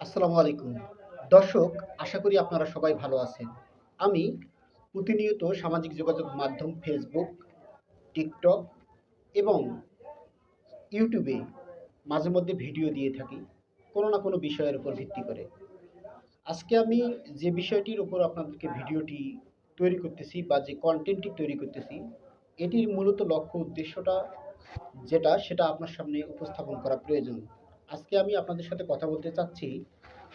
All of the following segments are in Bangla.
আসসালামু আলাইকুম। দর্শক, আশা করি আপনারা সবাই ভালো আছেন। আমি প্রতিনিয়ত সামাজিক যোগাযোগ মাধ্যম ফেসবুক টিকটক এবং ইউটিউবে মাঝে মধ্যে ভিডিও দিয়ে থাকি, কোনো না কোনো বিষয়ের উপর ভিত্তি করে। আজকে আমি যে বিষয়টির উপর আপনাদেরকে ভিডিওটি তৈরি করতেছি বা যে কন্টেন্টটি তৈরি করতেছি, এটির মূলত লক্ষ্য উদ্দেশ্যটা যেটা, সেটা আপনার সামনে উপস্থাপন করা প্রয়োজন। আজকে আমি আপনাদের সাথে কথা বলতে চাচ্ছি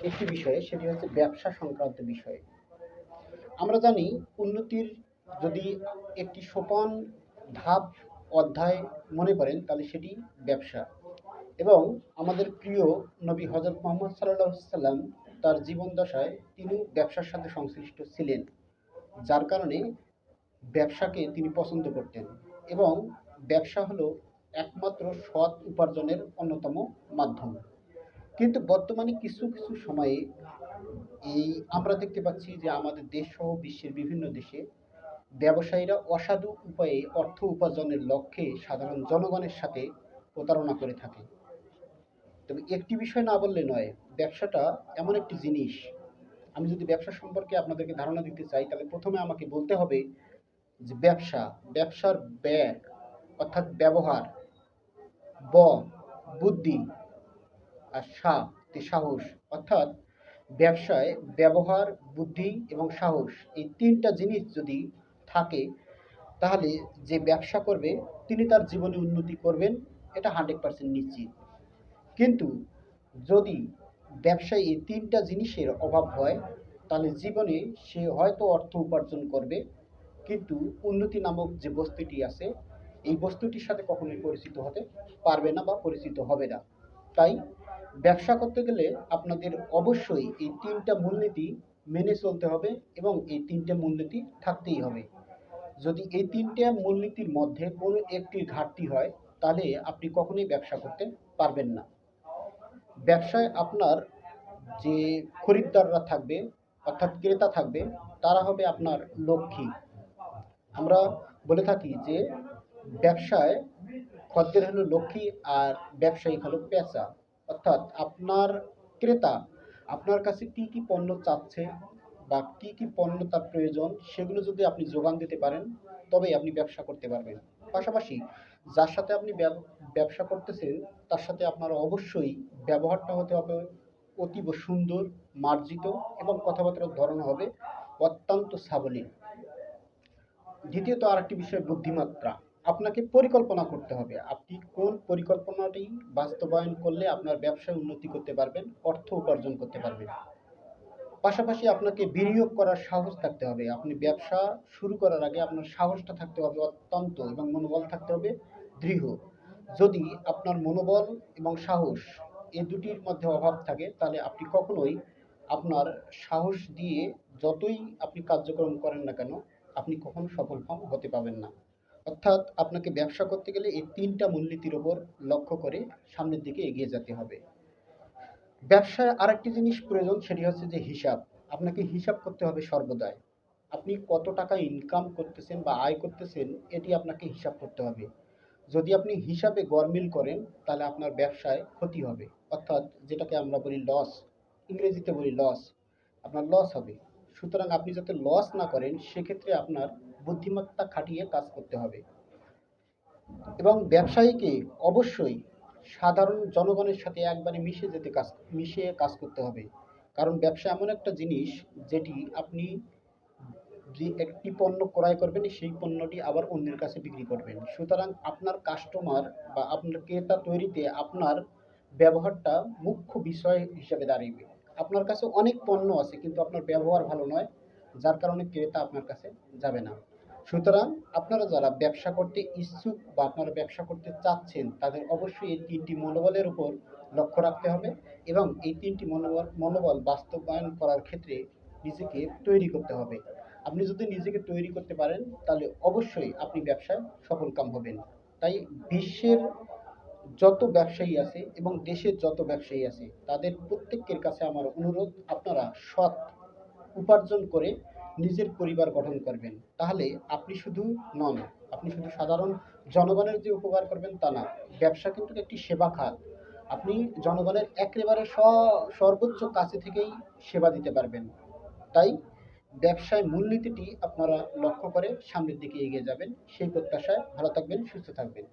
একটি বিষয়ে, সেটি হচ্ছে ব্যবসা সংক্রান্ত বিষয়ে। আমরা জানি উন্নতির যদি একটি সোপান ধাপ অধ্যায় মনে করেন, তাহলে সেটি ব্যবসা। এবং আমাদের প্রিয় নবী হজরত মোহাম্মদ সাল্লাহ সাল্লাম তার জীবন দশায় তিনি ব্যবসার সাথে সংশ্লিষ্ট ছিলেন, যার কারণে ব্যবসাকে তিনি পছন্দ করতেন। এবং ব্যবসা হলো একমাত্র সৎ উপার্জনের অন্যতম মাধ্যম। কিন্তু বর্তমানে কিছু কিছু সময়ে এই আমরা দেখতে পাচ্ছি যে আমাদের দেশ সহ বিশ্বের বিভিন্ন দেশে ব্যবসায়ীরা অসাধু উপায়ে অর্থ উপার্জনের লক্ষ্যে সাধারণ জনগণের সাথে প্রতারণা করে থাকে। তবে একটি বিষয় না বললে নয়, ব্যবসাটা এমন একটি জিনিস। আমি যদি ব্যবসা সম্পর্কে আপনাদেরকে ধারণা দিতে চাই, তাহলে প্রথমে আমাকে বলতে হবে যে ব্যবসা, ব্যবসার ব্যয় অর্থাৎ ব্যবহার ব, বুদ্ধি, আর সা সাহস অর্থাৎ ব্যবসায় ব্যবহার, বুদ্ধি এবং সাহস এই তিনটা জিনিস যদি থাকে, তাহলে যে ব্যবসা করবে, তিনি তার জীবনে উন্নতি করবেন, এটা হান্ড্রেড পার্সেন্ট নিশ্চিত। কিন্তু যদি ব্যবসায় এই তিনটা জিনিসের অভাব হয়, তাহলে জীবনে সে হয়তো অর্থ উপার্জন করবে, কিন্তু উন্নতি নামক যে বস্তুটি আছে এই বস্তুটির সাথে কখনোই পরিচিত হতে পারবে না বা পরিচিত হবে না। তাই ব্যবসা করতে গেলে আপনাদের অবশ্যই এই তিনটা মূলনীতি মেনে চলতে হবে এবং এই তিনটে মূলনীতি থাকতেই হবে। যদি এই তিনটে মূলনীতির মধ্যে কোনো একটির ঘাটতি হয়, তাহলে আপনি কখনোই ব্যবসা করতে পারবেন না। ব্যবসায় আপনার যে খরিদ্দাররা থাকবে, অর্থাৎ ক্রেতা থাকবে, তারা হবে আপনার লক্ষ্মী। আমরা বলে থাকি যে ব্যবসায় খদ্দের হলো লক্ষ্মী আর ব্যবসায়ী হলো পেঁচা। অর্থাৎ আপনার ক্রেতা, আপনার কাছে কি কি পণ্য চাচ্ছে বা কি কি পণ্য তার প্রয়োজন সেগুলো যদি আপনি যোগান দিতে পারেন, তবেই আপনি ব্যবসা করতে পারবেন। পাশাপাশি যার সাথে আপনি ব্যবসা করতেছেন, তার সাথে আপনার অবশ্যই ব্যবহারটা হতে হবে অতীব সুন্দর, মার্জিত এবং কথাবার্তার ধরন হবে অত্যন্ত সাবলীল। দ্বিতীয়ত আরেকটি বিষয় বুদ্ধিমাত্রা আপনাকে পরিকল্পনা করতে হবে। আপনি কোন পরিকল্পনাটি বাস্তবায়ন করলে আপনার ব্যবসায় উন্নতি করতে পারবেন, অর্থ উপার্জন করতে পারবেন? পাশাপাশি আপনাকে বিনিয়োগ করার সাহস থাকতে হবে। আপনি ব্যবসা শুরু করার আগে আপনার সাহসটা থাকতে হবে অত্যন্ত এবং মনোবল থাকতে হবে দৃঢ়। যদি আপনার মনোবল এবং সাহস এই দুটির মধ্যে অভাব থাকে, তাহলে আপনি কখনোই আপনার সাহস দিয়ে যতই আপনি কার্যক্রম করেন না কেন, আপনি কখনো সফল হতে পারবেন না। অর্থাৎ আপনাকে ব্যবসা করতে গেলে এই তিনটা মূলনীতির ওপর লক্ষ্য করে সামনের দিকে এগিয়ে যেতে হবে। ব্যবসায় আরেকটি জিনিস প্রয়োজন, সেটি হচ্ছে যে হিসাব। আপনাকে হিসাব করতে হবে সর্বদাই। আপনি কত টাকা ইনকাম করতেছেন বা আয় করতেছেন, এটি আপনাকে হিসাব করতে হবে। যদি আপনি হিসাবে গরমিল করেন, তাহলে আপনার ব্যবসায় ক্ষতি হবে। অর্থাৎ যেটাকে আমরা বলি লস ইংরেজিতে বলি লস আপনার লস হবে। সুতরাং আপনি যাতে লস না করেন, সেক্ষেত্রে আপনার বুদ্ধিমত্তা খাটিয়ে কাজ করতে হবে। এবং ব্যবসায়ীকে অবশ্যই সাধারণ জনগণের সাথে একবারে মিশে যেতে কাজ, মিশে কাজ করতে হবে। কারণ ব্যবসা এমন একটা জিনিস যেটি আপনি যে একটি পণ্য ক্রয় করবেন, সেই পণ্যটি আবার অন্যের কাছে বিক্রি করবেন। সুতরাং আপনার কাস্টমার বা আপনার ক্রেতা তৈরিতে আপনার ব্যবহারটা মুখ্য বিষয় হিসেবে দাঁড়িয়ে আপনার কাছে অনেক পণ্য আছে, কিন্তু আপনার ব্যবহার ভালো নয়, যার কারণে ক্রেতা আপনার কাছে যাবে না। সুতরাং আপনারা যারা ব্যবসা করতে ইচ্ছুক বা আপনারা ব্যবসা করতে চাচ্ছেন, তাদের অবশ্যই এই তিনটি মনোবলের উপর লক্ষ্য রাখতে হবে এবং এই তিনটি মনোবল মনোবল বাস্তবায়ন করার ক্ষেত্রে নিজেকে তৈরি করতে হবে। আপনি যদি নিজেকে তৈরি করতে পারেন, তাহলে অবশ্যই আপনি ব্যবসায় সফলকাম হবেন। তাই বিশ্বের যত ব্যবসায়ী আছে এবং দেশের যত ব্যবসায়ী আছে, তাদের প্রত্যেকের কাছে আমার অনুরোধ, আপনারা সৎ উপার্জন করে নিজের পরিবার গঠন করবেন, তাহলে আপনি শুধু নন, আপনি শুধু সাধারণ জনগণের যে উপকার করবেন তা না, ব্যবসা কিন্তু একটি সেবা খাত। আপনি জনগণের একেবারে সর্বোচ্চ কাছে থেকেই সেবা দিতে পারবেন। তাই ব্যবসায় মূলনীতিটি আপনারা লক্ষ্য করে সামনের দিকে এগিয়ে যাবেন। সেই প্রত্যাশায় ভালো থাকবেন, সুস্থ থাকবেন।